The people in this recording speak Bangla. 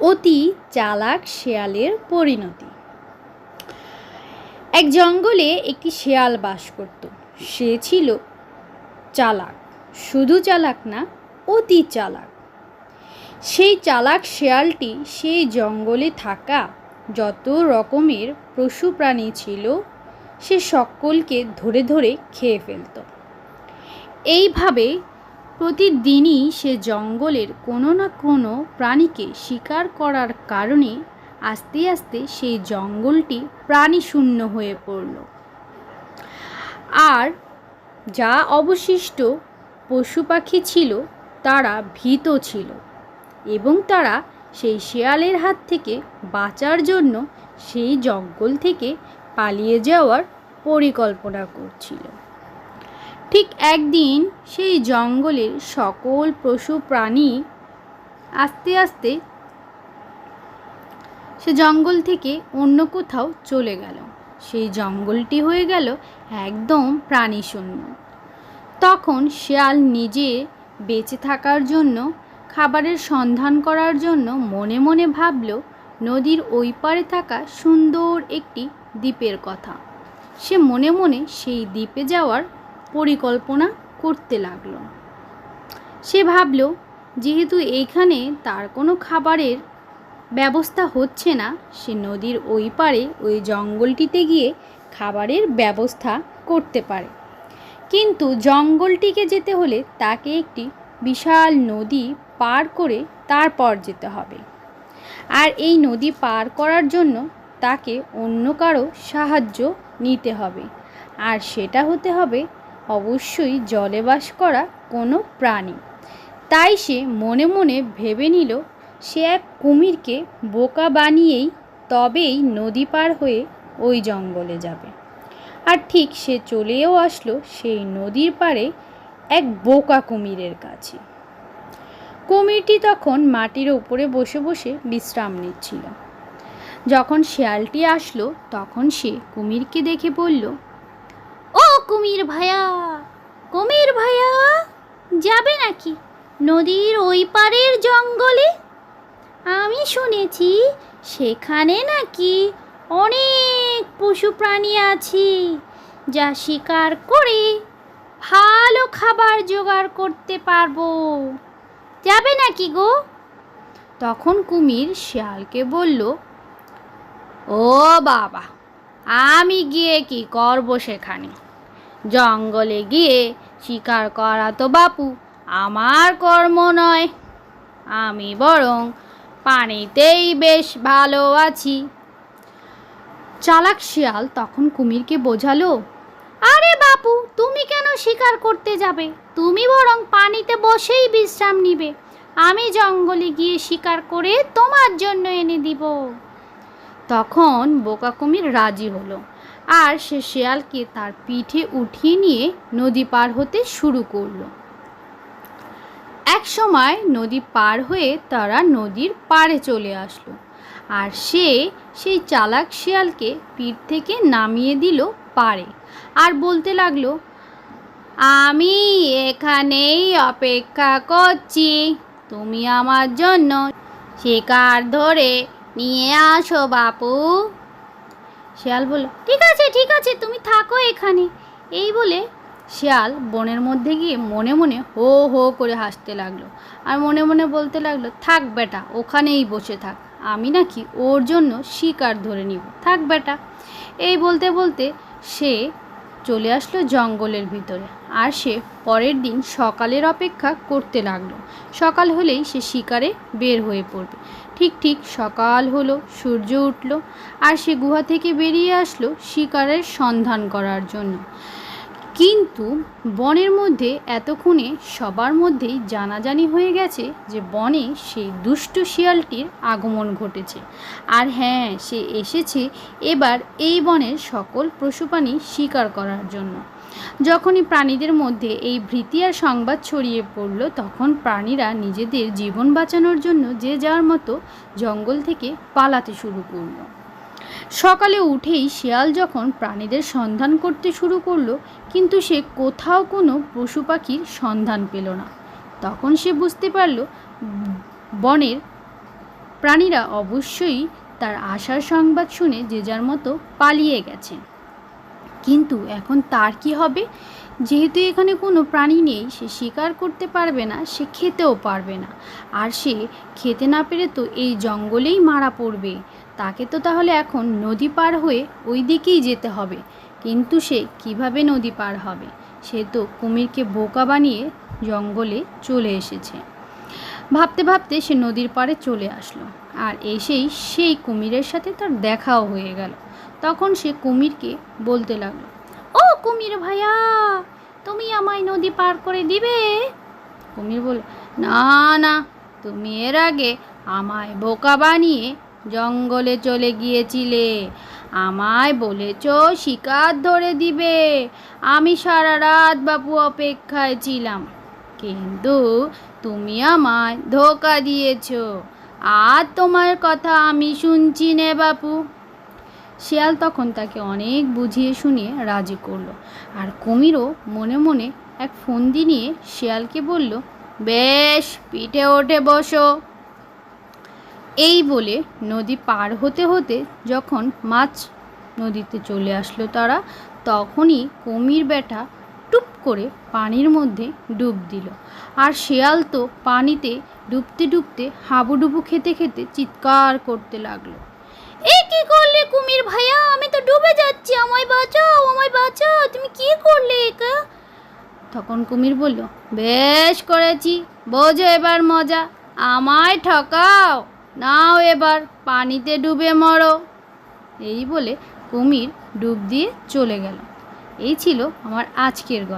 অতি চালাক শেয়ালের পরিণতি। এক জঙ্গলে একটি শেয়াল বাস করত। সে ছিল চালাক। শুধু চালাক না, অতি চালাক। সেই চালাক শেয়ালটি সেই জঙ্গলে থাকা যত রকমের পশু প্রাণী ছিল, সে সকলকে ধরে ধরে খেয়ে ফেলত। এইভাবে প্রতিদিনই সে জঙ্গলের কোনো না কোনো প্রাণীকে শিকার করার কারণে আস্তে আস্তে সেই জঙ্গলটি প্রাণীশূন্য হয়ে পড়ল। আর যা অবশিষ্ট পশু পাখি ছিল, তারা ভীত ছিল এবং তারা সেই শেয়ালের হাত থেকে বাঁচার জন্য সেই জঙ্গল থেকে পালিয়ে যাওয়ার পরিকল্পনা করছিল। ঠিক একদিন সেই জঙ্গলের সকল পশু প্রাণী আস্তে আস্তে সে জঙ্গল থেকে অন্য কোথাও চলে গেল। সেই জঙ্গলটি হয়ে গেল একদম প্রাণীশূন্য। তখন শেয়াল নিজে বেঁচে থাকার জন্য, খাবারের সন্ধান করার জন্য মনে মনে ভাবল, নদীর ওই পারে থাকা সুন্দর একটি দ্বীপের কথা। সে মনে মনে সেই দ্বীপে যাওয়ার পরিকল্পনা করতে লাগল। সে ভাবল, যেহেতু এইখানে তার কোনো খাবারের ব্যবস্থা হচ্ছে না, সে নদীর ওই পারে ওই জঙ্গলটিতে গিয়ে খাবারের ব্যবস্থা করতে পারে। কিন্তু জঙ্গলটিকে যেতে হলে তাকে একটি বিশাল নদী পার করে তারপর যেতে হবে। আর এই নদী পার করার জন্য তাকে অন্য কারও সাহায্য নিতে হবে। আর সেটা হতে হবে অবশ্যই জলে বাস করা কোনো প্রাণী। তাই সে মনে মনে ভেবে নিল, সে এক কুমিরকে বোকা বানিয়েই তবেই নদী পার হয়ে ওই জঙ্গলে যাবে। আর ঠিক সে চলেও আসলো সেই নদীর পাড়ে এক বোকা কুমিরের কাছে। কুমিরটি তখন মাটির ওপরে বসে বসে বিশ্রাম নিচ্ছিল। যখন শেয়ালটি আসলো, তখন সে কুমিরকে দেখে বলল কুমির ভাইয়া কুমির ভাইয়া যাবে নাকি নদীর ওই পারের জঙ্গলে? আমি শুনেছি সেখানে নাকি অনেক পশু প্রাণী আছে, যা শিকার করে ভালো খাবার জোগাড় করতে পারব। যাবে নাকি গো? তখন কুমির শিয়ালকে বলল, ও বাবা, আমি গিয়ে কি করব সেখানে? জঙ্গলে গিয়ে শিকার করা তো বাপু, আমার কর্ম নয়। আমি বরং পানিতেই বেশ ভালো আছি। চালাক শিয়াল তখন কুমিরকে বোঝালো, আরে বাপু, তুমি কেন শিকার করতে যাবে? তুমি বরং পানিতে বসেই বিশ্রাম নিবে। আমি জঙ্গলে গিয়ে শিকার করে তোমার জন্য এনে দিব। তখন বোকা কুমির রাজি হলো। আর সে শেয়ালকে তার পিঠে উঠিয়ে নিয়ে নদী পার হতে শুরু করল। এক সময় নদী পার হয়ে তারা নদীর পাড়ে চলে আসলো আর সে সেই চালাক শিয়ালকে পিঠ থেকে নামিয়ে দিল পাড়ে আর বলতে লাগল, আমি এখানেই অপেক্ষা করছি। তুমি আমার জন্য শিকার ধরে নিয়ে আসো বাপু। শিয়াল বলল, ঠিক আছে ঠিক আছে, তুমি থাকো এখানে। এই বলে শিয়াল বনের মধ্যে গিয়ে মনে মনে হো হো করে হাসতে লাগল আর মনে মনে বলতে লাগল, থাক বেটা, ওখানেই বসে থাক, আমি নাকি ওর জন্য শিকার ধরে নিব। থাক বেটা। এই বলতে বলতে সে চলে আসলো জঙ্গলের ভিতরে আর সে পরের দিন সকালের অপেক্ষা করতে লাগল। সকাল হলেই সে শিকারে বের হয়ে পড়বে। ঠিক ঠিক সকাল হলো, সূর্য উঠল আর সে গুহা থেকে বেরিয়ে আসলো শিকারের সন্ধান করার জন্য। কিন্তু বনের মধ্যে এতক্ষণে সবার মধ্যেই জানাজানি হয়ে গেছে যে বনে সেই দুষ্ট শিয়ালটির আগমন ঘটেছে। আর হ্যাঁ সে এসেছে এবার এই বনের সকল পশুপ্রাণী শিকার করার জন্য। যখনই প্রাণীদের মধ্যে এই ভীতি আর সংবাদ ছড়িয়ে পড়ল, তখন প্রাণীরা নিজেদের জীবন বাঁচানোর জন্য যে যার মতো জঙ্গল থেকে পালাতে শুরু করল। সকালে উঠেই শিয়াল যখন প্রাণীদের সন্ধান করতে শুরু করল, কিন্তু সে কোথাও কোনো পশু পাখির সন্ধান পেল না। তখন সে বুঝতে পারল, বনের প্রাণীরা অবশ্যই তার আশার সংবাদ শুনে যে যার মতো পালিয়ে গেছে। কিন্তু এখন তার কি হবে? যেহেতু এখানে কোনো প্রাণী নেই, সে শিকার করতে পারবে না, সে খেতেও পারবে না। আর সে খেতে না পেরে তো এই জঙ্গলেই মারা পড়বে। তাকে তো তাহলে এখন নদী পার হয়ে ওই দিকেই যেতে হবে। কিন্তু সে কীভাবে নদী পার হবে? সে তো কুমিরকে বোকা বানিয়ে জঙ্গলে চলে এসেছে। ভাবতে ভাবতে সে নদীর পাড়ে চলে আসলো। আর এসেই সেই কুমিরের সাথে তার দেখাও হয়ে গেল। তখন সে কুমিরকে বলতে লাগল, ও কুমির ভাইয়া, তুমি আমায় নদী পার করে দিবে? কুমির বলল, না না, তুমি এর আগে আমায় বোকা বানিয়ে জঙ্গলে চলে গিয়েছিলে। আমায় বলেছ শিকার ধরে দিবে। আমি সারা রাত বাপু অপেক্ষায় ছিলাম। কিন্তু তুমি আমায় ধোকা দিয়েছ। আর তোমার কথা আমি শুনছি নে বাপু। শিয়াল তখন তাকে অনেক বুঝিয়ে শুনিয়ে রাজি করল। আর কুমিরও মনে মনে এক ফন্দি নিয়ে শিয়ালকে বলল, বেশ, পিঠে ওঠে, বসো। এই বলে নদী পার হতে হতে যখন মাছ নদীতে চলে আসলো তারা, তখনই কুমির বেটা টুপ করে পানির মধ্যে ডুব দিল। আর শেয়াল তো পানিতে ডুবতে ডুবতে হাবুডুবু খেতে খেতে চিৎকার করতে লাগল। এ কি করলে কুমির ভাইয়া? আমি তো ডুবে যাচ্ছি। আমায় বাঁচাও আমায় বাঁচাও। তুমি কি করলে একা? তখন কুমির বলল, বেশ করেছি। বোঝো এবার মজা। আমায় ঠকাও। নাও এবার, পানিতে ডুবে মরো। এই বলে কুমির ডুব দিয়ে চলে গেল। এই ছিল আমার আজকের গল্প।